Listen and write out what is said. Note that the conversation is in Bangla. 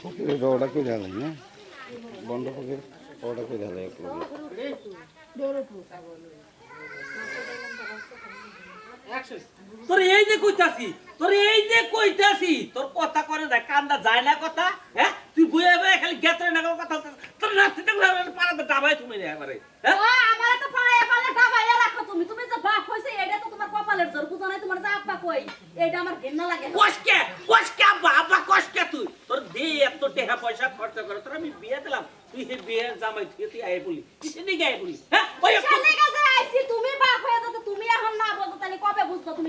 ফকিরের রওটা করে ঢালাই না বন্ধ ফকির রওটা করে ঢালাই এক তোর এই যে কইতাছি তোর এই যে কইতাছি তোর কথা করে দেখ কান্দা যায় না কথা হ্যাঁ? তুই বইয়ে বইয়ে খালি গেতরে না কথা তোর নাচতে পারাতে ডাবাই তুমি রে হ্যাঁ? তোমার যা আব্বা কই এটা আমার ঘেন্না লাগে। কষ্টকে কষ্টকে আব্বা আব্বা কষ্টকে তুই? তোর দে এত টাকা পয়সা খরচ করে, তোর আমি বিয়ে দিলাম। তুই হে বিয়ে জামাই, তুই তুই আয় বলি কিসে দিকে আয় বলি হ্যাঁ? ওই